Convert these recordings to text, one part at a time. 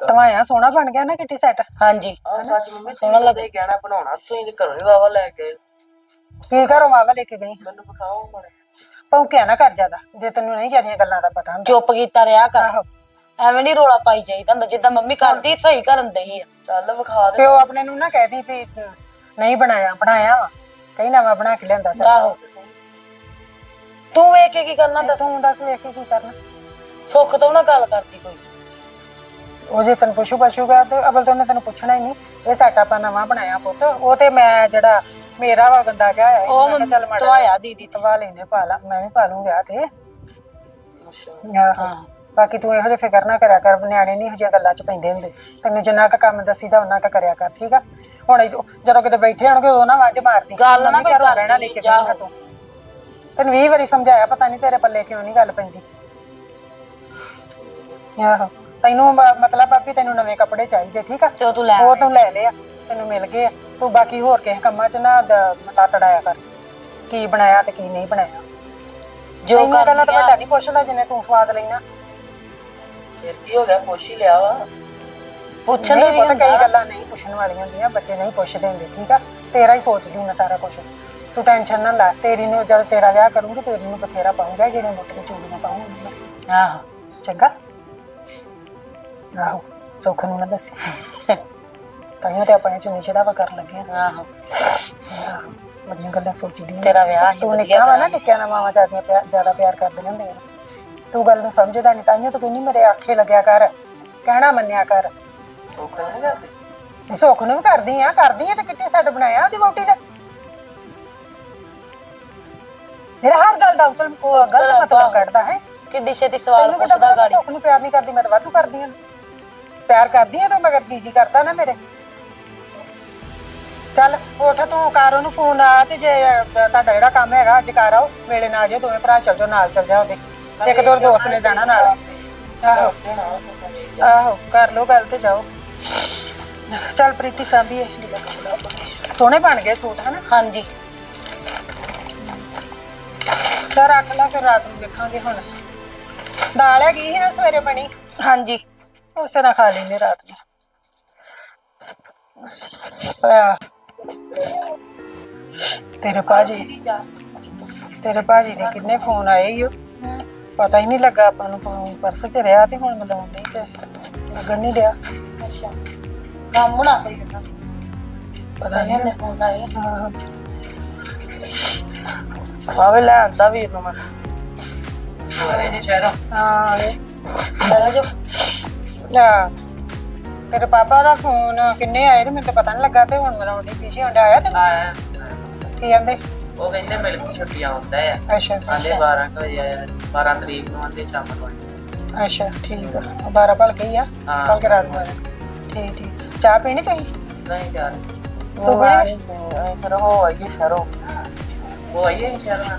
ਤਵਾਇਆ ਸੋਹਣਾ ਬਣ ਗਿਆ ਨਾ ਕਿੱਟੀ ਸੈੱਟ ਹਾਂਜੀ। ਸੱਚ ਮੰਮੀ ਸੋਹਣਾ ਲੱਗੇ ਗਹਿਣਾ ਬਣਾਉਣਾ ਤੁਸੀਂ ਤੇ ਘਰੋਂ ਹੀ ਵਾਵਾ ਲੈ ਕੇ ਕੀ ਘਰੋਂ ਵਾਵਾ ਲੈ ਕੇ ਗਈ ਮੈਨੂੰ ਵਿਖਾਓ ਮਾੜਾ ਭੌਂਕਿਆ ਨਾ ਕਰ ਜ਼ਿਆਦਾ ਜੇ ਤੈਨੂੰ ਨਹੀਂ ਜਾਣੀਆਂ ਗੱਲਾਂ ਦਾ ਪਤਾ ਹੁੰਦਾ। ਚੁੱਪ ਕੀਤਾ ਰਿਹਾ ਕਰ। ਐਵੇਂ ਨਹੀਂ ਰੋਲਾ ਪਾਈ ਜਾਈਦਾ ਹੁੰਦਾ ਜਿੱਦਾਂ ਮੰਮੀ ਕਰਦੀ ਸਹੀ ਕਰਨ ਦਈ ਆ। ਚੱਲ ਵਿਖਾ ਦੇ। ਪਿਓ ਆਪਣੇ ਨੂੰ ਨਾ ਕਹਿਦੀ ਵੀ ਨਹੀਂ ਬਣਾਇਆ ਬਣਾਇਆ ਵਾ। ਕਈ ਨਵਾਂ ਬਣਾ ਕੇ ਲਿਆਂਦਾ ਸਰ। ਆਹੋ। ਤੂੰ ਵੇਖ ਕੇ ਕੀ ਕਰਨਾ ਦੱਸ। ਤੂੰ ਦੱਸ ਵੇਖ ਕੇ ਕੀ ਕਰਨਾ। ਸੁੱਖ ਤੋਂ ਨਾ ਗੱਲ ਕਰਦੀ ਕੋਈ। ਉਹ ਜੇ ਤੈਨੂੰ ਪੁੱਛੂ ਪੁੱਛੂਗਾ ਤੇ ਅਬਲ ਤਾਂ ਉਹਨੇ ਤੈਨੂੰ ਪੁੱਛਣਾ ਹੀ ਨਹੀਂ। ਇਹ ਸੈਟ ਆਪਾਂ ਨਵਾਂ ਬਣਾਇਆ ਪੁੱਤ। ਉਹ ਤੇ ਮੈਂ ਜਿਹੜਾ ਮੇਰਾ ਵਾ ਗੰਦਾ ਜਿਹਾ ਹੈ ਉਹ ਚੱਲ ਮਾੜਾ ਧਵਾਇਆ ਦੀਦੀ ਤਵਾ ਲੈਨੇ ਪਾ ਲਾ ਮੈਂ ਵੀ ਪਾ ਲੂੰਗਾ ਤੇ। ਆਹੋ। ਬਾਕੀ ਤੂੰ ਇਹੋ ਜਿਹਾ ਫਿਕਰ ਨਾ ਕਰਿਆ ਕਰ ਨਿਆਣੇ ਨਹੀਂ ਜਿਹੀਆਂ ਗੱਲਾਂ 'ਚ ਪੈਂਦੇ ਹੁੰਦੇ। ਤੈਨੂੰ ਜਿੰਨਾ ਕੁ ਕੰਮ ਦੱਸੀਦਾ ਉਹਨਾਂ ਕੁ ਕਰਿਆ ਕਰ ਠੀਕ ਆ? ਹੁਣ ਜਦੋਂ ਕਿਤੇ ਬੈਠੇ ਹੋਣਗੇ ਉਦੋਂ ਨਾ ਵਾਜ ਮਾਰਦੀ। ਗੱਲ ਨਾ ਕਰਦੀ ਰਹਿਣਾ ਲੈ ਕੇ ਜਾ। ਹਾਂ ਤੂੰ। ਤੈਨੂੰ 20 ਵਾਰੀ ਸਮਝਾਇਆ ਪਤਾ ਨਹੀਂ ਤੇਰੇ ਪੱਲੇ ਕਿਉਂ ਨਹੀਂ ਗੱਲ ਪੈਂਦੀ। ਆਹੋ। ਤੈਨੂੰ ਮ- ਮਤਲਬ ਵੀ ਤੈਨੂੰ ਨਵੇਂ ਕੱਪੜੇ ਚਾਹੀਦੇ ਠੀਕ ਆ? ਤੇ ਉਹ ਤੂੰ ਲੈ ਉਹ ਤੂੰ ਲੈ ਲਿਆ ਤੈਨੂੰ ਮਿਲ ਗਏ ਆ। ਤੂੰ ਬਾਕੀ ਹੋਰ ਕਿਸੇ ਕੰਮਾਂ 'ਚ ਨਾ ਦ- ਲੱਤ ਡਾਇਆ ਕਰ ਕੀ ਬਣਾਇਆ ਤੇ ਕੀ ਨਹੀਂ ਬਣਾਇਆ। ਜੋ ਇੰਨੀਆਂ ਗੱਲਾਂ ਤਾਂ ਵੱਡਾ ਨਹੀਂ ਪੁੱਛਦਾ ਜਿੰਨੇ ਤੂੰ ਸਵਾਦ ਲੈਣਾ। ਫਿਰ ਕੀ ਹੋ ਗਿਆ? ਪੁੱਛ ਹੀ ਲਿਆ ਵਾ। ਪੁੱਛਣ ਨਹੀਂ ਦੇ ਵੀ ਪਤਾ ਕਈ ਹੁੰਦਾ। ਗੱਲਾਂ ਨਹੀਂ ਪੁੱਛਣ ਵਾਲੀਆਂ ਹੁੰਦੀਆਂ ਬੱਚੇ ਨਹੀਂ ਪੁੱਛਦੇ ਹੁੰਦੇ ਠੀਕ ਆ? ਤੇਰਾ ਹੀ ਸੋਚਦੀ ਮੈਂ ਸਾਰਾ ਕੁਝ ਤੂੰ ਟੈਨਸ਼ਨ ਨਾ ਲੈ ਤੇਰੀ ਨੂੰ ਜਦ ਤੇਰਾ ਵਿਆਹ ਕਰੂੰਗੀ ਤੇਰੀ ਨੂੰ ਬਥੇਰਾ ਪਾਉਂਗਾ ਜਿਹੜੇ ਮੁੱਟ ਚੂੜੀਆਂ ਪਾਉਂਗੀ ਆਹੋ। ਚੰਗਾ? ਆਹੋ ਸੁੱਖ ਨੂੰ ਨਾ ਦੱਸੀ। ਤਾਈਓ ਤੇ ਆਪਾਂ ਇਹ ਚੁੰਨੀ ਚੜਾਵਾ ਕਰਨ ਲੱਗੇ ਆ। ਆਹੋ। ਆਹੋ, ਬੜੀਆਂ ਗੱਲਾਂ ਸੋਚਦੀਆਂ ਤੇਰਾ ਵਿਆਹ ਹੀ ਤੂੰ ਵਧੀਆ ਨਿੱਕਾ ਵਾ ਨਾ ਨਿੱਕਿਆਂ ਨਾਲ ਮਾਵਾਂ ਜ਼ਿਆਦਾ ਪਿਆਰ ਜ਼ਿਆਦਾ ਪਿਆਰ ਕਰਦੀਆਂ ਹੁੰਦੀਆਂ ਨੇ। ਤੂੰ ਗੱਲ ਨੂੰ ਸਮਝਦਾ ਨਹੀਂ ਤਾਈਓ ਤੂੰ ਕਹਿੰਦੀ ਮੇਰੇ ਆਖੇ ਲੱਗਿਆ ਕਰ। ਕਹਿਣਾ ਮੰਨਿਆ ਕਰ। ਸੁੱਖ ਨਹੀਂ ਕਰਦੀ। ਸੁੱਖ ਨੂੰ ਵੀ ਕਰਦੀ ਆ ਕਰਦੀ ਆ ਤੇ ਕਿੱਟੀ ਸੈੱਟ ਬਣਾਇਆ ਉਹਦੀ ਵੋਟੀ ਦਾ? ਮੇਰਾ ਹਰ ਗੱਲ ਦਾ ਉਤਲ ਗਲਤ ਮਤਲਬ ਕੱਢਦਾ ਹੈ। ਕਿੱਡੀ ਛੇਤੀ ਸਵਾਲ ਤੈਨੂੰ ਕਿਦਾਂ ਪੁੱਛਦਾ ਪਤਾ ਗਾੜੀ? ਸੁੱਖ ਨੂੰ ਪਿਆਰ ਨਹੀਂ ਕਰਦੀ ਮੈਂ ਤਾਂ ਵਾਧੂ ਕਰਦੀ ਆ। ਪਿਆਰ ਕਰਦੀ ਆ ਤਾਂ ਮਗਰ ਜੀ ਜੀ ਕਰਦਾ ਨਾ ਮੇਰੇ। ਚੱਲ ਉੱਠ ਤੂੰ ਕਰ ਉਹਨੂੰ ਫੋਨ ਆ ਤੇ ਜੇ ਤੁਹਾਡਾ ਜਿਹੜਾ ਕੰਮ ਹੈਗਾ ਅੱਜ ਕਰ ਆਓ ਵੇਲੇ ਨਾਲ ਜੇ ਦੋਵੇਂ ਭਰਾ ਚੱਲ ਜਾਓ ਨਾਲ ਚੱਲ ਜਾ ਉਹਦੇ। ਇੱਕ ਦੋ ਦੋਸਤ ਨੇ ਜਾਣਾ ਨਾਲ। ਆਹੋ। ਆਹੋ ਕਰ ਲੋ ਗੱਲ ਤੇ ਜਾਓ। ਚੱਲ ਪ੍ਰੀਤੀ ਸਾਂਭੀਏ। ਸੋਹਣੇ ਬਣ ਗਏ ਸੂਟ ਹਨਾ? ਹਾਂਜੀ। ਚੱਲ ਰੱਖ ਲਾ ਫਿਰ ਰਾਤ ਨੂੰ ਵੇਖਾਂਗੇ ਹੁਣ। ਦਾਲ ਹੈਗੀ ਨਾ ਸਵੇਰੇ ਬਣੀ? ਹਾਂਜੀ। ਉਸੇ ਨਾਲ ਖਾ ਲੈਂਦੇ ਰਾਤ ਨੂੰ ਆ ਤੇਰੇ ਪਾਜੀ ਤੇਰੇ ਪਾਜੀ ਦੇ ਕਿੰਨੇ ਫੋਨ ਆਏ ਈ ਓ ਪਤਾ ਹੀ ਨਹੀਂ ਲੱਗਾ ਆਪਾਂ ਨੂੰ ਫੋਨ ਪਰਸ ਚ ਰਿਹਾ ਤੇ ਹੁਣ ਮਿਲਾਉਣ ਨਹੀਂ ਤੇ ਲੱਗਣ ਨਹੀਂ ਡਿਆ ਅੱਛਾ ਕੰਮ ਨਾ ਕੋਈ ਪਤਾ ਨਹੀਂ ਨੇ ਫੋਨ ਆਇਆ ਹਾਂ ਆਵੇ ਲੈ ਆਂਦਾ ਵੀਰ ਨੂੰ ਮੈਂ ਆਵੇ ਜੇ ਸ਼ਹਿਰੋਂ ਹਾਂ ਇਹ ਜੋ ਤੇਰੇ ਪਾਪਾ ਦਾ ਫੋਨ ਕਿੰਨੇ ਆਏ ਤੇ ਮੈਨੂੰ ਤਾਂ ਪਤਾ ਨਹੀਂ ਲੱਗਾ ਤੇ ਹੁਣ ਮਿਲਾਉਣ ਦੀ ਪਿੱਛੇ ਹੁੰਦਾ ਆਇਆ ਤੇ ਆਇਆ। ਕੀ ਕਹਿੰਦੇ? ਉਹ ਕਹਿੰਦੇ ਮਿਲ ਕੇ ਛੁੱਟੀ ਆਉਂਦਾ ਆ। ਅੱਛਾ ਆਂਦੇ 12 ਕੁ ਵਜੇ ਆਇਆ 12 ਤਰੀਕ ਨੂੰ ਆਂਦੇ ਸ਼ਾਮ ਨੂੰ। ਅੱਛਾ ਠੀਕ ਆ। 12 ਭਲ ਗਈ ਆ। ਹਾਂ। ਕੇ ਰਾਤ ਨੂੰ ਆਇਆ। ਠੀਕ ਠੀਕ। ਚਾਹ ਪੀਣੀ ਤੁਸੀਂ? ਨਹੀਂ ਯਾਰ ਤੂੰ ਬਣੀ? ਫਿਰ ਹੋ ਆਈਏ ਸ਼ਹਿਰੋਂ। ਉਹ ਆਈਏ ਸ਼ਹਿਰੋਂ।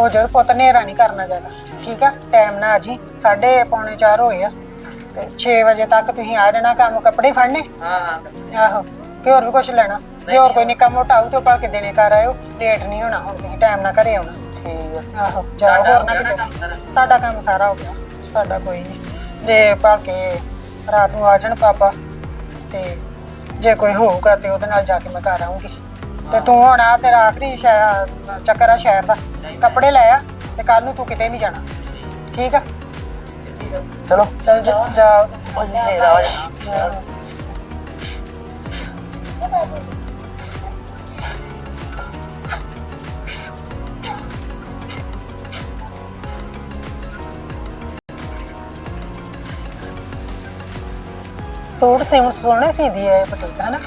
ਉਹ ਜਰ ਪੁੱਤ ਨੇਰਾ ਨਹੀਂ ਕਰਨਾ ਜ਼ਿਆਦਾ। ਠੀਕ ਆ ਟਾਈਮ ਨਾਲ ਆ ਜੀ। ਸਾਢੇ ਪੌਣੇ 4 ਹੋਏ ਆ। ਤੇ 6 ਵਜੇ ਤੱਕ ਤੁਸੀਂ ਆ ਜਾਣਾ ਕੰਮ ਕੱਪੜੇ ਫੜਨੇ? ਹਾਂ ਹਾਂ। ਆਹੋ ਕਿ ਹੋਰ ਵੀ ਕੁਝ ਲੈਣਾ? ਜੇ ਹੋਰ ਕੋਈ ਨਿੱਕਾ ਮੋਟਾ ਆਉ ਤੇ ਪਾ ਕੇ ਦੇਣੇ ਕਰ ਆਇਓ ਲੇਟ ਨਹੀਂ ਹੋਣਾ ਹੁਣ ਤੁਸੀਂ ਟਾਈਮ ਨਾਲ ਘਰੇ ਆਉਣਾ। ਠੀਕ ਆ। ਆਹੋ ਜਾਓ ਹੋਰ ਨਾ ਕਿਤੇ? ਸਾਡਾ ਕੰਮ ਸਾਰਾ ਹੋ ਗਿਆ ਸਾਡਾ ਕੋਈ ਨਹੀਂ। ਜੇ ਭਾ ਕੇ ਰਾਤ ਨੂੰ ਆ ਜਾਣ ਪਾਪਾ ਤੇ ਜੇ ਕੋਈ ਹੋਊਗਾ ਤੇ ਉਹਦੇ ਨਾਲ ਜਾ ਕੇ ਮੈਂ ਘਰ ਆਉਂਗੀ ਤੇ ਤੂੰ ਹੁਣ ਆ ਤੇਰਾ ਆਖਰੀ ਸ਼ਹਿਰ ਚੱਕਰ ਆ ਸ਼ਹਿਰ ਦਾ। ਕੱਪੜੇ ਲੈ ਆ ਤੇ ਕੱਲ ਨੂੰ ਤੂੰ ਕਿਤੇ ਨਹੀਂ ਜਾਣਾ। ਠੀਕ ਆ? ਚਲੋ, ਚਲ, ਜਾ ਜਾ, ਉਹ ਹਨੇਰਾ ਹੋ ਜਾਣਾ ਸੂਟ ਸਿਉਣ ਸੋਹਣੇ ਸੀਦੀ ਹੈ ਇਹ ਬੁਟੀਕ ਹਨਾ?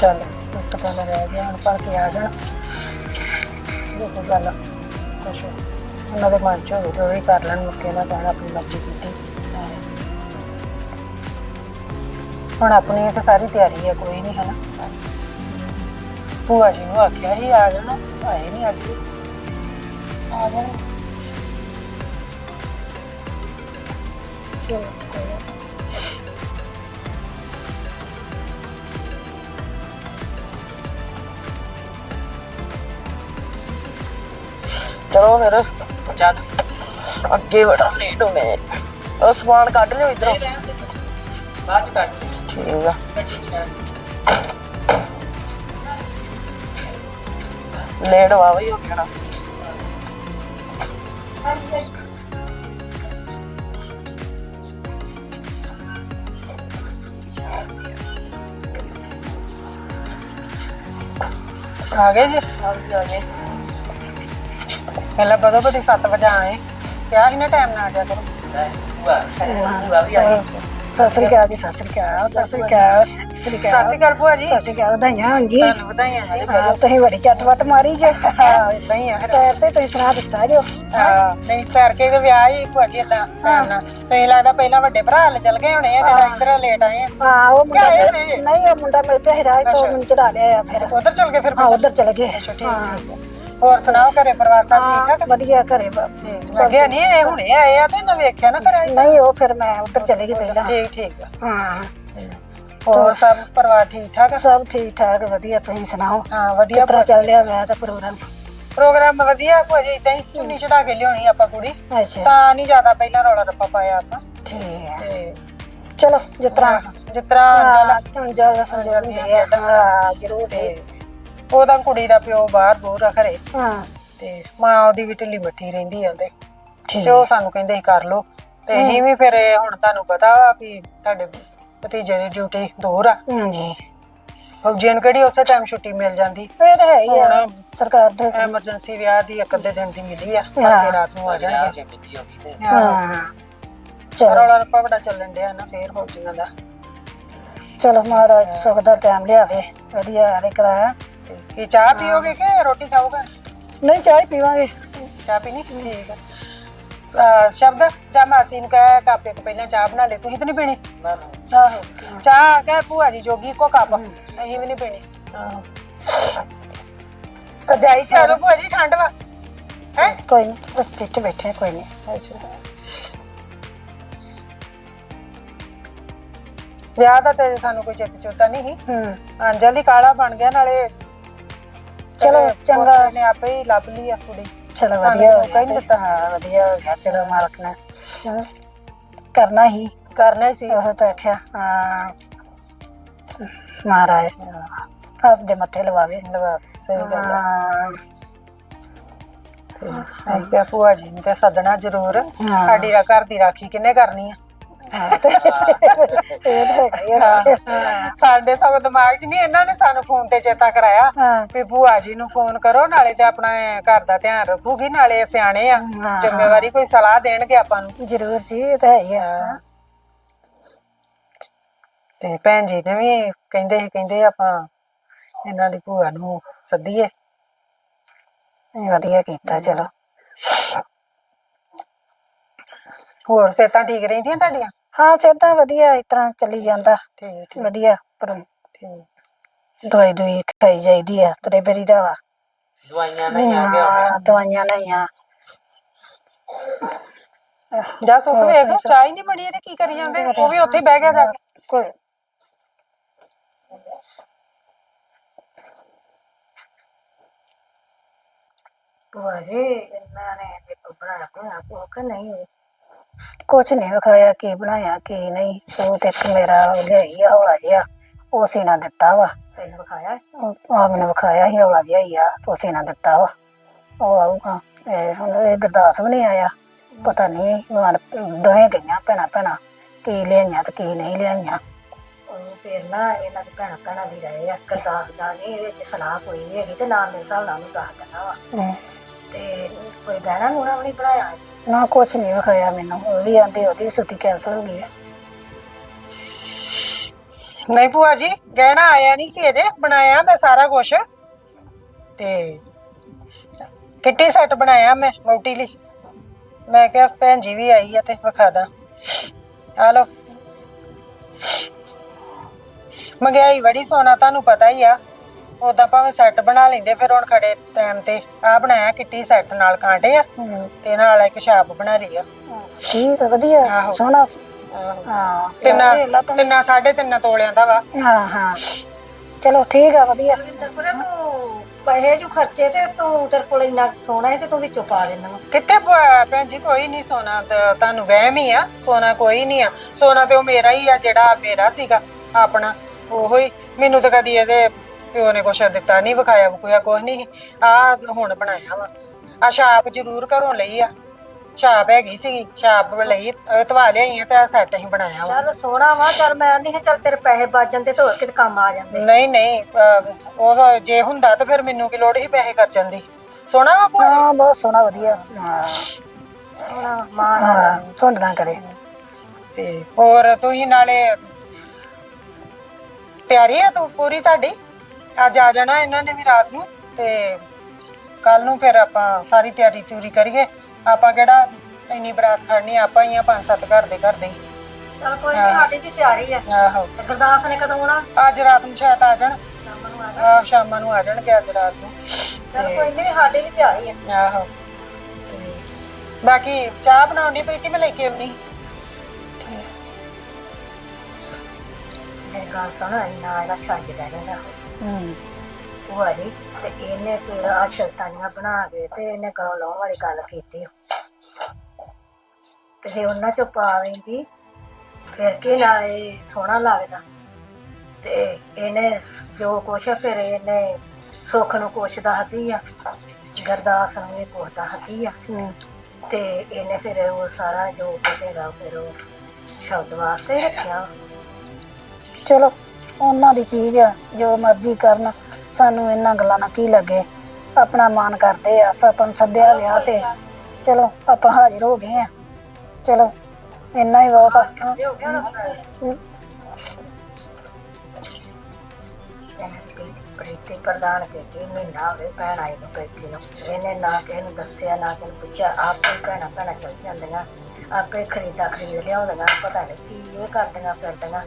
ਚੱਲ, ਇੱਕ ਤਾਂ ਰਹਿ ਗਿਆ, ਹੁਣ ਭਰ ਕੇ ਆ ਜਾਣਾ। ਕੋਈ ਗੱਲ ਕੁਛ ਉਹਨਾਂ ਦੇ ਮਨ ਚ ਹੋਵੇ ਤੇ ਉਹ ਵੀ ਕਰ ਲੈਣ ਮੁੱਕੇ ਨਾ ਕਹਿਣਾ ਆਪਣੀ ਮਰਜ਼ੀ ਕੀਤੀ। ਹੁਣ ਆਪਣੀ ਤਾਂ ਸਾਰੀ ਤਿਆਰੀ ਹੈ ਕੋਈ ਨਹੀਂ ਹਨਾ। ਭੂਆ ਜੀ ਨੂੰ ਆਖਿਆ ਸੀ, ਆ ਜਾਣਾ, ਆਏ ਨਹੀਂ ਅੱਜ ਵੀ। ਆ ਜਾਣਾ। ਚਲੋ। ਚਲੋ ਫਿਰ। ਚੱਲ। ਅੱਗੇ ਬੜਾ ਲੇਟ ਹੋ ਗਏ ਉਹ ਸਮਾਨ ਕੱਢ ਲਿਓ ਇਧਰੋਂ। ਬਾਅਦ ਚ ਕੱਟ ਠੀਕ ਆ। ਲੇਟ ਵਾ ਬਈ ਹੋ ਗਿਆ ਨਾ ਆ ਗਏ ਜੀ? ਆ ਗਏ। ਪਹਿਲਾਂ ਬਦੋ ਬਦੀ 7 ਵਜੇ ਆਏ ਕਿਹਾ ਸੀ ਨਾ ਟਾਈਮ ਨਾਲ ਆ ਜਾ ਕਰੋ। ਭੂਆ ਵੀ ਆ। ਗਈ ਸਤਿ ਸ੍ਰੀ ਅਕਾਲ ਜੀ ਸਤਿ ਸ੍ਰੀ ਅਕਾਲ ਸਤਿ ਸ੍ਰੀ ਅਕਾਲ ਸਤਿ ਸ੍ਰੀ ਸਤਿ ਅਕਾਲ ਸ਼੍ਰੀ ਅਕਾਲ ਭੂਆ ਜੀ। ਸਤਿ ਸ੍ਰੀ ਅਕਾਲ ਵਧਾਈਆਂ ਹੋਣ ਜੀ ਤੁਹਾਨੂੰ ਵਧਾਈਆਂ ਜੀ। ਹਾਂ ਤੁਸੀਂ ਬੜੀ ਝਟਵਟ ਮਾਰੀ ਜੇ। ਹਾਂ ਇਦਾਂ ਹੀ ਆ ਫਿਰ। ਟਾਇਰ ਤੇ ਤੁਸੀਂ ਸੁਣਾ ਦਿੱਤਾ ਜੋ। ਹਾਂ ਨਹੀਂ ਪੈਰ ਕੇ ਤੇ ਵਿਆਹ ਹੀ ਭੂਆ ਜੀ ਇਦਾਂ ਤੇ ਲੱਗਦਾ ਪਹਿਲਾਂ ਵੱਡੇ ਭਰਾ ਹਲ ਚਲ ਗਏ ਹੋਣੇ ਆ ਜਿਹੜਾ ਇੱਧਰ ਲੇਟ ਆਏ ਆ। ਹਾਂ ਉਹ ਮੁੰਡਾ ਕਿਆ ਇਹ? ਮਿਲ- ਨਹੀਂ ਉਹ ਮੁੰਡਾ ਮਿਲ ਪਿਆ ਸੀ ਰਾਜ ਤੋਂ ਮੈਨੂੰ ਚੜਾ ਲਿਆ ਆ ਫਿਰ। ਉਧਰ ਚਲ ਗਏ ਫਿਰ ਹਾਂ ਉਧਰ ਚਲੇ ਗਏ। ਹਾਂ। ਹੋਰ ਸੁਣਾਓ ਘਰੇ ਪਰਿਵਾਰ ਸਭ ਠੀਕ ਠਾਕ? ਵਧੀਆ ਘਰੇ ਬ- ਲੱਗਿਆ ਨਹੀਂ ਇਹ ਹੁਣੇ ਆਏ ਆ ਤੇ ਨਾ ਵੇਖਿਆ ਨਾ ਫਿਰ ਨਹੀਂ ਉਹ ਫਿਰ ਮੈਂ ਉਧਰ ਚਲੇ ਗਈ ਪਹਿਲਾਂ। ਠੀਕ ਠੀਕ ਆ। ਹਾਂ। ਹੋਰ ਸਭ ਪਰਿਵਾਰ ਠੀਕ ਠਾਕ ਆ? ਸਭ ਠੀਕ ਠਾਕ ਵਧੀਆ ਤੁਸੀਂ ਸੁਣਾਓ? ਹਾਂ ਵਧੀਆ ਕਿਤਰਾ ਚੱਲ ਰਿਹਾ ਵਿਆਹ ਦਾ ਪ੍ਰੋਗਰਾਮ? ਪ੍ਰੋਗਰਾਮ ਵਧੀਆ ਜੀ ਇਦਾਂ ਹੀ ਚੁੰਨੀ ਚੜਾ ਕੇ ਲਿਆਉਣੀ ਆਪਾਂ ਕੁੜੀ। ਅੱਛਾ। ਤਾਂ ਨਹੀਂ ਜ਼ਿਆਦਾ ਪਹਿਲਾਂ ਰੌਲਾ ਰੱਪਾ ਪਾਇਆ ਆਪਾਂ। ਠੀਕ ਹੈ ਤੇ ਚਲੋ ਜਿਸ ਤਰ੍ਹਾਂ ਜਿਸ ਤਰ੍ਹਾਂ ਹਾਂ ਜਲ ਸੰਜੋਗ ਹੁੰਦੇ ਆ। ਹਾਂ ਜ਼ਰੂਰ ਦੇ। ਉਹਦਾ ਕੁੜੀ ਦਾ ਪਿਓ ਬਾਹਰ ਬੋਰ ਆ ਘਰੇ। ਹਾਂ। ਤੇ ਮਾਂ ਉਹਦੀ ਵੀ ਢਿੱਲੀ ਮੱਠੀ ਰਹਿੰਦੀ ਆ ਤੇ ਠੀਕ। ਤੇ ਉਹ ਸਾਨੂੰ ਕਹਿੰਦੇ ਸੀ ਕਰ ਲੋ ਤੇ ਅਸੀਂ ਵੀ ਫਿਰ ਇਹ ਹੁਣ ਤੁਹਾਨੂੰ ਪਤਾ ਵਾ ਵੀ ਤੁਹਾਡੇ ਭਤੀਜੇ ਦੀ ਡਿਊਟੀ ਦੂਰ ਆ। ਹਾਂਜੀ। ਫੌਜੀਆਂ ਨੂੰ ਕਿਹੜੀ ਉਸੇ ਟਾਈਮ ਛੁੱਟੀ ਮਿਲ ਜਾਂਦੀ। ਇਹ ਤਾਂ ਹੈ ਹੀ ਆ। ਹੁਣ ਸਰਕਾਰ ਦੇ ਐਮਰਜੈਂਸੀ ਵਿਆਹ ਦੀ ਇੱਕ ਅੱਧੇ ਦਿਨ ਦੀ ਮਿਲੀ ਆ। ਅੱਗੇ ਰਾਤ ਨੂੰ ਆ ਜਾਣਗੇ। ਤੇ। ਹਾਂ। ਚਲੋ। ਰੌਲਾ ਰੱਪਾ ਬੜਾ ਚੱਲਣ ਡਿਆ ਨਾ ਫੇਰ ਫੌਜੀਆਂ ਦਾ। ਚਲੋ ਮਹਾਰਾਜ ਸੁਖ ਦਾ ਟਾਈਮ ਲਿਆਵੇ। ਵਧੀਆ ਹਰੇ ਕਰਾਇਆ ਕੀ ਚਾਹ ਪੀਓਗੇ ਕਿ ਰੋਟੀ ਖਾਓਗੇ? ਨਹੀਂ ਚਾਹ ਹੀ ਪੀਵਾਂਗੇ। ਚਾਹ ਪੀਣੀ? ਠੀਕ ਆ। ਸ਼ਬਦ ਜਾਂ ਮਾਸੀ ਨੂੰ ਕਹਿ ਕਾਪੇ ਤੋਂ ਪਹਿਲਾਂ ਚਾਹ ਬਣਾ ਲੈ ਤੁਸੀਂ ਤਾਂ ਨਹੀਂ ਪੀਣੀ? ਆਹੋ। ਚਾਹ ਕਹਿ ਭੂਆ ਜੀ ਜੋਗੀ ਕੋ ਕੱਪ। ਅਸੀਂ ਵੀ ਨਹੀਂ ਪੀਣੀ। ਆਹੋ। ਤਾਂ ਜਾਈ ਚਾਹ ਲਓ ਭੂਆ ਜੀ ਠੰਡ ਵਾ। ਹੈ? ਕੋਈ ਨਹੀਂ ਪਿੱਛੇ ਬੈਠੇ ਕੋਈ ਨਹੀਂ ਵਿਆਹ ਦਾ ਤੇ ਸਾਨੂੰ ਕੋਈ ਚਿੱਤ ਚੋਤਾ ਨਹੀਂ ਸੀ। ਹੂੰ। ਅੰਜਲ ਕਾਲਾ ਬਣ ਗਿਆ ਨਾਲੇ ਚਲੋ, ਚੰਗਾ। ਨੇ ਆਪੇ ਹੀ ਲੱਭ ਲਈ ਆ ਕੁੜੀ। ਚਲੋ ਸਾਨੂੰ ਵਧੀਆ ਹੋ ਮੌਕਾ ਹੀ ਗਿਆ। ਹਾਂ ਵਧੀਆ ਹੋ ਗਿਆ। ਚਲੋ ਮਾਲਕ ਨੇ ਕਰਨਾ ਹੀ। ਕਰਨਾ ਸੀ। ਉਹ ਤਾਂ ਆਖਿਆ ਹਾਂ। ਮਹਾਰਾਜ ਹੱਸ ਦੇ ਮੱਥੇ ਲਵਾਵੇ ਲਵਾ ਸਹੀ ਗੱਲ ਆ। ਹਾਂ। ਅਸੀਂ ਕਿਹਾ ਭੂਆ ਜੀ ਨੂੰ ਤੇ ਸੱਦਣਾ ਜ਼ਰੂਰ। ਹਾਂ। ਸਾਡੀ ਰਾ- ਘਰ ਦੀ ਰਾਖੀ ਕਿੰਨੇ ਕਰਨੀ ਆ? ਇਹ ਤਾਂ ਹੈਗਾ ਹੀ ਆ। ਸਾਡੇ ਸਭ ਦਿਮਾਗ 'ਚ ਨਹੀਂ ਇਹਨਾਂ ਨੇ ਸਾਨੂੰ ਫੋਨ ਤੇ ਚੇਤਾ ਕਰਾਇਆ ਹਾਂ। ਵੀ ਭੂਆ ਜੀ ਨੂੰ ਫੋਨ ਕਰੋ ਨਾਲੇ ਤੇ ਆਪਣਾ ਇਹ ਘਰ ਦਾ ਧਿਆਨ ਰੱਖੂਗੀ ਨਾਲੇ ਇਹ ਸਿਆਣੇ ਆ ਹਾਂ। ਜ਼ਿੰਮੇਵਾਰੀ ਕੋਈ ਸਲਾਹ ਦੇਣਗੇ ਆਪਾਂ ਨੂੰ। ਜ਼ਰੂਰ ਜੀ ਇਹ ਤਾਂ ਹੈ ਹੀ ਆ। ਤੇ ਭੈਣ ਜੀ ਨੇ ਵੀ ਕਹਿੰਦੇ ਸੀ ਕਹਿੰਦੇ ਆਪਾਂ ਇਹਨਾਂ ਦੀ ਭੂਆ ਨੂੰ ਸੱਦੀਏ। ਵਧੀਆ ਕੀਤਾ ਚਲੋ। ਹੋਰ ਸਿਹਤਾਂ ਠੀਕ ਰਹਿੰਦੀਆਂ ਤੁਹਾਡੀਆਂ? ਹਾਂ ਸਿਹਤਾਂ ਵਧੀਆ ਇਸ ਤਰ੍ਹਾਂ ਚੱਲੀ ਜਾਂਦਾ। ਠੀਕ ਠੀਕ ਵਧੀਆ ਪਰ ਠੀਕ ਦਵਾਈ ਦਵਾਈ ਖਾਈ ਜਾਈਦੀ ਆ ਤੇਰੇ ਬੇਰੀ ਦਾ ਵਾ। ਦਵਾਈਆਂ ਨਹੀਂ ਆ ਗਿਆ। ਹਾਂ, ਦਵਾਈਆਂ ਨਹੀਂ ਆ। ਜਾ ਸੁੱਖ ਵੇਖ ਚਾਹ ਹੀ ਨਹੀਂ ਬਣੀ ਇਹਦੇ ਕੀ ਕਰੀ ਜਾਂਦੇ? ਉਹ ਵੀ ਉੱਥੇ ਹੀ ਬਹਿ ਗਿਆ ਜਾ ਕੇ। ਕੋਈ ਭੂਆ ਜੀ ਇਹਨਾਂ ਨੇ ਜੇ ਬਣਾਇਆ ਭੂਆ ਕਿ ਨਹੀਂ। ਕੁਛ ਨਹੀਂ ਵਿਖਾਇਆ ਕੀ ਬਣਾਇਆ ਕੀ ਨਹੀਂ। ਸੂਟ ਇੱਕ ਮੇਰਾ ਲਿਆਈ ਆ ਹੌਲਾ ਜਿਹਾ। ਉਹ ਸੀਨਾ ਦਿੱਤਾ ਵਾ। ਤੈਨੂੰ ਵਿਖਾਇਆ ਆ ਮੈਨੂੰ ਵਿਖਾਇਆ ਸੀ ਹੌਲਾ ਜਿਹਾ ਹੀ ਆ। ਉਹ ਸੀਨਾ ਦਿੱਤਾ ਵਾ। ਉਹ ਆਊਗਾ। ਇਹ ਹੁਣ ਇਹ ਗੁਰਦਾਸ ਵੀ ਨਹੀਂ ਆਇਆ। ਪਤਾ ਨਹੀਂ ਮਨ ਦੋਵੇਂ ਗਈਆਂ ਭੈਣਾਂ ਭੈਣਾਂ ਕੀ ਲਿਆਈਆਂ ਤੇ ਕੀ ਨਹੀਂ ਲਿਆਈਆਂ। ਉਹ ਫਿਰ ਨਾ ਇਹਨਾਂ ਦੇ ਭੈਣਾਂ ਭੈਣਾਂ ਦੀ ਰਹੇ ਆ। ਕਰਦਾਸ ਦਾ ਨਹੀਂ ਇਹਦੇ ਵਿੱਚ ਸਲਾਹ ਕੋਈ ਨਹੀਂ ਹੈਗੀ ਤੇ ਨਾਲ ਮੇਰੇ ਹਿਸਾਬ ਨਾਲ ਉਹਨੂੰ ਦੱਸ ਦੇਣਾ ਵਾ। ਤੇ ਕੋਈ ਗਹਿਣਾ ਗੁਣਾ ਵੀ ਨਹੀਂ ਬਣਾਇਆ ਨਾ ਕੁਛ ਨਹੀਂ ਵਿਖਾਇਆ ਮੈਨੂੰ। ਉਹ ਵੀ ਆਂਦੇ ਉਹਦੀ ਛੁੱਟੀ ਕੈਂਸਲ ਹੋ ਗਈ ਹੈ। ਨਹੀਂ ਭੂਆ ਜੀ ਗਹਿਣਾ ਆਇਆ ਨਹੀਂ ਸੀ ਅਜੇ। ਬਣਾਇਆ ਮੈਂ ਸਾਰਾ ਕੁਝ ਤੇ ਕਿੱਟੀ ਸੈੱਟ ਬਣਾਇਆ ਮੈਂ ਮੋਟੀ ਲਈ। ਮੈਂ ਕਿਹਾ ਭੈਣ ਜੀ ਵੀ ਆਈ ਆ ਤੇ ਵਿਖਾ ਦਾਂ। ਆ ਲਓ। ਮਹਿੰਗਾਈ ਬੜੀ ਸੋਨਾ ਤੁਹਾਨੂੰ ਪਤਾ ਹੀ ਆ। ਉਦਾਂ ਭਾਵੇਂ ਸੈੱਟ ਬਣਾ ਲੈਂਦੇ ਫਿਰ ਹੁਣ ਖੜੇ ਟਾਈਮ ਤੇ ਆ ਬਣਾਇਆ ਕਿੱਟੀ ਸੈੱਟ ਨਾਲ ਕਾਂਟੇ ਆ ਤੇ ਨਾਲ ਇੱਕ ਛਾਪ ਬਣਾ ਲਈ ਆ। ਠੀਕ ਹੈ ਵਧੀਆ ਆਹੋ। ਸੋਹਣਾ ਆਹੋ। ਹਾਂ ਤਿੰਨਾਂ ਇਹ ਲਾ ਤੂੰ। ਤਿੰਨਾਂ ਸਾਢੇ ਤਿੰਨਾਂ ਤੋਲਿਆਂ ਦਾ ਵਾ। ਹਾਂ ਹਾਂ। ਚਲੋ ਠੀਕ ਆ ਵਧੀਆ। ਰਵਿੰਦਰ ਪੁਰੇ ਤੂੰ ਪੈਸੇ ਜੋ ਖਰਚੇ ਤੇ ਤੂੰ ਤੇਰੇ ਕੋਲ ਇੰਨਾ ਸੋਨਾ ਹੈ ਤੇ ਤੂੰ ਵਿੱਚੋਂ ਪਾ ਦੇਣਾ ਵਾ। ਕਿੱਥੇ ਪ- ਭੈਣ ਜੀ ਕੋਈ ਨਹੀਂ ਸੋਨਾ ਤਾਂ ਤੁਹਾਨੂੰ ਵਹਿਮ ਹੀ ਆ। ਸੋਨਾ ਕੋਈ ਨਹੀਂ ਆ। ਸੋਨਾ ਤੇ ਉਹ ਮੇਰਾ ਹੀ ਆ ਜਿਹੜਾ ਮੇਰਾ ਸੀਗਾ ਆਪਣਾ। ਉਹੋ ਹੀ। ਮੈਨੂੰ ਤਾਂ ਕਦੀ ਇਹਦੇ ਪਿਓ ਨੇ ਕੁਛ ਦਿੱਤਾ ਨਹੀਂ ਵਿਖਾਇਆ ਵਿਖੂਇਆ ਕੁਛ ਨਹੀਂ ਆ ਹੁਣ ਬਣਾਇਆ ਵਾ। ਆ ਛਾਪ ਜ਼ਰੂਰ ਘਰੋਂ ਲਈ ਆ। ਛਾਪ ਹੈਗੀ ਸੀਗੀ ਛਾਪ ਲਈ ਧਵਾ ਲਿਆਈ ਆ ਤੇ ਆ ਸੈੱਟ ਹੀ ਬਣਾਇਆ ਵਾ। ਚੱਲ ਸੋਨਾ ਵਾ ਚੱਲ ਮੈਂ ਨਹੀਂ ਚੱਲ ਤੇਰੇ ਪੈਸੇ ਬਚ ਜਾਂਦੇ ਤੇ ਹੋਰ ਕਿਤੇ ਕੰਮ ਆ ਜਾਂਦੇ। ਨਹੀਂ ਨਹੀਂ ਅਹ ਉਹ ਜੇ ਹੁੰਦਾ ਤਾਂ ਫਿਰ ਮੈਨੂੰ ਕੀ ਲੋੜ ਸੀ ਪੈਸੇ ਖਰਚਣ ਦੀ। ਸੋਨਾ ਵਾ ਭੂਆ ਜੀ? ਹਾਂ ਬਹੁਤ ਸੋਹਣਾ ਵਧੀਆ। ਹਾਂ। ਸੋਨਾ ਮਾਂ ਹਾਂ ਸੁੰਦਣਾ ਕਰੇ। ਤੇ ਹੋਰ ਤੁਸੀਂ ਨਾਲੇ ਤਿਆਰੀ ਆ ਤੂੰ ਪੂਰੀ ਤੁਹਾਡੀ? ਅੱਜ ਆ ਜਾਣਾ ਇਹਨਾਂ ਨੇ ਵੀ ਰਾਤ ਨੂੰ ਤੇ ਕੱਲ ਨੂੰ ਫਿਰ ਆਪਾਂ ਸਾਰੀ ਤਿਆਰੀ ਤਿਉਰੀ ਕਰੀਏ। ਆਪਾਂ ਕਿਹੜਾ ਇੰਨੀ ਬਰਾਤ ਖੜਨੀ ਆਪਾਂ ਹੀ ਆ ਪੰਜ ਸੱਤ ਘਰ ਦੇ ਘਰ ਦੇ ਹੀ। ਚੱਲ ਕੋਈ ਨਹੀਂ ਸਾਡੀ ਦੀ ਤਿਆਰੀ ਆ। ਆਹੋ। ਤੇ ਗੁਰਦਾਸ ਨੇ ਕਦੋਂ ਆਉਣਾ? ਅੱਜ ਰਾਤ ਨੂੰ ਸ਼ਾਇਦ ਆ ਜਾਣ। ਸ਼ਾਮ ਨੂੰ ਆ ਜਾ ਆਹ ਸ਼ਾਮਾਂ ਨੂੰ ਆ ਜਾਣਗੇ ਅੱਜ ਰਾਤ ਨੂੰ। ਚੱਲ ਕੋਈ ਨਹੀਂ ਸਾਡੀ ਵੀ ਤਿਆਰੀ ਆ। ਆਹੋ। ਤੇ ਬਾਕੀ ਚਾਹ ਬਣਾਉਣ ਪ੍ਰੀਤੀ ਮੈਂ ਲੈ ਕੇ ਆਉਣੀ। ਮੇਰੀ ਗੱਲ ਸੁਣ ਇੰਨਾ ਇਹਦਾ ਛੱਜ ਲੈਣਾ ਹੂੰ। ਉਹ ਆ ਜੀ ਤੇ ਇਹਨੇ ਫਿਰ ਆ ਸ਼ਰਤਾਂ ਜਿਹੀਆਂ ਬਣਾ ਕੇ ਤੇ ਇਹਨੇ ਗਲੋਂ ਲਾਉਣ ਵਾਲੀ ਗੱਲ ਕੀਤੀ। ਤੇ ਜੇ ਉਹਨਾਂ ਚੋਂ ਪਾ ਲੈਂਦੀ ਫਿਰ ਕੀ ਨਾਲੇ ਸੋਹਣਾ ਲੱਗਦਾ। ਤੇ ਇਹਨੇ ਸ- ਜੋ ਕੁਛ ਆ ਫਿਰ ਇਹਨੇ ਸੁੱਖ ਨੂੰ ਕੁਛ ਦੱਸਦੀ ਆ ਗਰਦਾਸ ਨੂੰ ਵੀ ਕੁਛ ਦੱਸਦੀ ਆ। ਹੂੰ। ਤੇ ਇਹਨੇ ਫਿਰ ਉਹ ਸਾਰਾ ਜੋ ਕੁਛ ਹੈਗਾ ਫਿਰ ਉਹ ਸ਼ਬਦ ਵਾਸਤੇ ਰੱਖਿਆ। ਚਲੋ। ਉਹਨਾਂ ਦੀ ਚੀਜ਼ ਆ ਜੋ ਮਰਜ਼ੀ ਕਰਨ ਸਾਨੂੰ ਇਹਨਾਂ ਗੱਲਾਂ ਨਾਲ ਕੀ ਲੱਗੇ? ਆਪਣਾ ਮਾਨ ਕਰਦੇ ਆ ਆਪਾਂ ਨੂੰ ਸੱਦਿਆ ਵਿਆਹ ਤੇ। ਚਲੋ ਆਪਾਂ ਹਾਜ਼ਰ ਹੋ ਗਏ ਆ। ਚਲੋ ਇੰਨਾ ਹੀ ਬਹੁਤ ਆ। ਪ੍ਰੀਤੀ ਪ੍ਰਦਾਨ ਕੀਤੀ ਮਹੀਨਾ ਹੋ ਗਿਆ ਭੈਣ ਆਈ ਨੂੰ ਪ੍ਰੀਤੀ ਨੂੰ। ਇਹਨੇ ਨਾ ਕਿਸੇ ਨੂੰ ਦੱਸਿਆ ਨਾ ਕਿਸੇ ਨੂੰ ਪੁੱਛਿਆ। ਆਪੇ ਭੈਣਾਂ ਭੈਣਾਂ ਚੱਲ ਜਾਂਦੀਆਂ ਆਪੇ ਖਰੀਦਾ ਖਰੀਦ ਲਿਆਉਂਦੀਆਂ ਪਤਾ ਨਹੀਂ ਕੀ ਇਹ ਕਰਦੀਆਂ ਫਿਰਦੀਆਂ।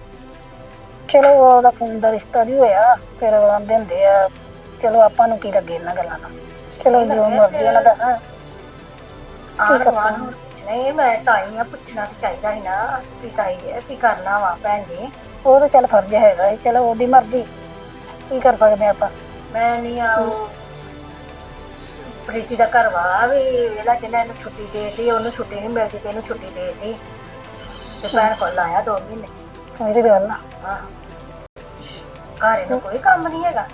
ਚਲੋ ਉਹਦਾ ਖੂਨ ਦਾ ਰਿਸ਼ਤਾ ਨਹੀਂ ਹੋਇਆ ਫਿਰ ਉਹ ਆਂਦੇ ਹੁੰਦੇ ਆ ਚਲੋ ਆਪਾਂ ਨੂੰ ਕੀ ਲੱਗੇ ਇਹਨਾਂ ਗੱਲਾਂ ਨਾਲ ਚਲੋ ਜੋ ਮਰਜ਼ੀ ਉਹਨਾਂ ਦਾ ਹਾਂ। ਆਣ ਵਾਣ ਨੂੰ ਨਹੀਂ ਮੈਂ ਤਾਈ ਆ ਪੁੱਛਣਾ ਤੇ ਚਾਹੀਦਾ ਸੀ ਨਾ ਵੀ ਤਾਈ ਇਹ ਕੀ ਕਰਨਾ ਵਾ ਭੈਣ ਜੀ? ਉਹ ਤਾਂ ਚੱਲ ਫਰਜ਼ ਹੈਗਾ ਏ ਚਲੋ ਉਹਦੀ ਮਰਜ਼ੀ। ਕੀ ਕਰ ਸਕਦੇ ਆਪਾਂ? ਮੈਂ ਨਹੀਂ ਆ ਉਹ ਪ੍ਰੀਤੀ ਦਾ ਘਰ ਵਾਲਾ ਵੀ ਵੇਲਾ ਜਿਹਨੇ ਇਹਨੂੰ ਛੁੱਟੀ ਦੇ ਦਿੱਤੀ ਉਹਨੂੰ ਛੁੱਟੀ ਨਹੀਂ ਮਿਲਦੀ ਤੇ ਇਹਨੂੰ ਛੁੱਟੀ ਦੇ ਦਿੱਤੀ। ਤੇ ਭੈਣ ਕੋਲ ਲਾਇਆ ਦੋ ਮਹੀਨੇ। ਉਹਦੀ ਗੱਲ ਨਾ ਆਹ ਘਰ ਇਹਨੂੰ ਕੋਈ ਕੰਮ ਨਹੀਂ ਹੈਗਾ